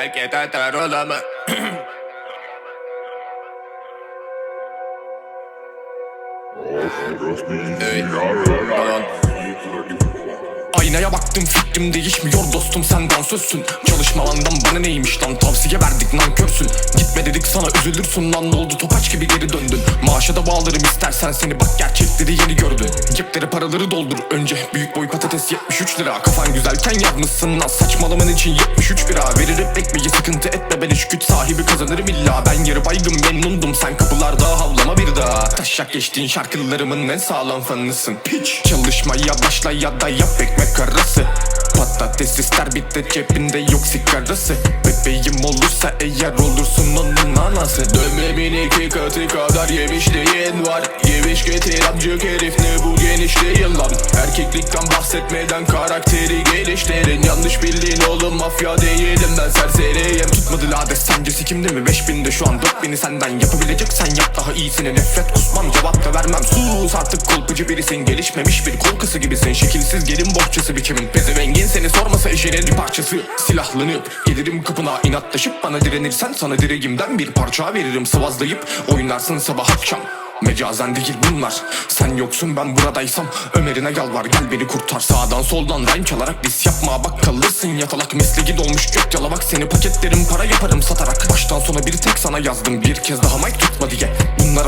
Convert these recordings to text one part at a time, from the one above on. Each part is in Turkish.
belki de. Pardon. Aynaya baktım fikrim değişmiyor dostum sen dansözsün Çalışmalandan bana neymiş lan tavsiye verdik nankörsün. Gitme dedik sana üzülürsün lan ne oldu topaç gibi geri döndün. Maaşa da bağlarım istersen seni bak gerçekleri yeni gördün Cepleri paraları doldur. Önce büyük boy patates 73 lira. Kafan güzelken yazmışsın lan. Saçmalaman için 73 lira Veririm ekmeği sıkıntı etme. Ben iş güç sahibi kazanırım illa. Ben yarı baygın memnundum. Sen kapılarda havlama bir daha. Taşak geçtiğin şarkılarımın en sağlam fanısın. Piç. Çalışmaya başla ya da yap ekmek arası Patates ister bitti cebinde yok sigarası. Bebeğim olursa eğer olursun onun anası. Dövmemin iki katı kadar yemişliğin var. Yemiş getir amcık herif ne bu genişliğin lan. Erkeklikten bahsetmeden karakteri geliştirin. Yanlış bildiğin oğlum mafya değilim ben. Serseriyim Tutmadı lades sence sikimde mi? 5000'de şu an 4000'i senden Yapabileceksen yap daha iyisini. Nefret kusmam cevap da vermem. Sus artık kolpacı birisin. Gelişmemiş bir kol kası gibisin. Şekilsiz gelin bohçası biçimin. Pezevengin seni sormasa eşeğinin bir parçası. Silahlanıp gelirim kapına inatlaşıp bana direnirsen Sana direğimden bir parça veririm. Sıvazlayıp Oynarsın sabah akşam. Mecazen değil bunlar. Sen yoksun ben buradaysam Ömer'ine yalvar gel beni kurtar. Sağdan soldan rhyme çalarak dis yapma Bak kalırsın yatalak. Mesleği dolmuş gök yala bak Seni paketlerim para yaparım satarak. Baştan sona bir tek sana yazdım Bir kez daha mic tutma diye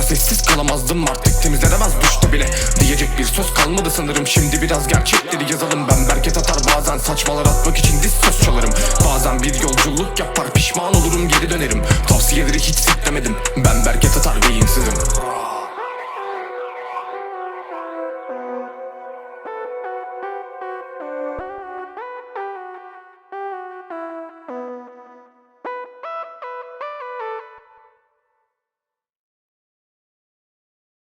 Sessiz kalamazdım artık temizlenemez düştü bile. Diyecek bir söz kalmadı sanırım Şimdi biraz gerçekleri yazalım. Ben bereket atar bazen saçmalar atmak için diz söz çalarım. Bazen bir yolculuk yapar pişman olurum geri dönerim. Tavsiyeleri hiç siklemedim Ben bereket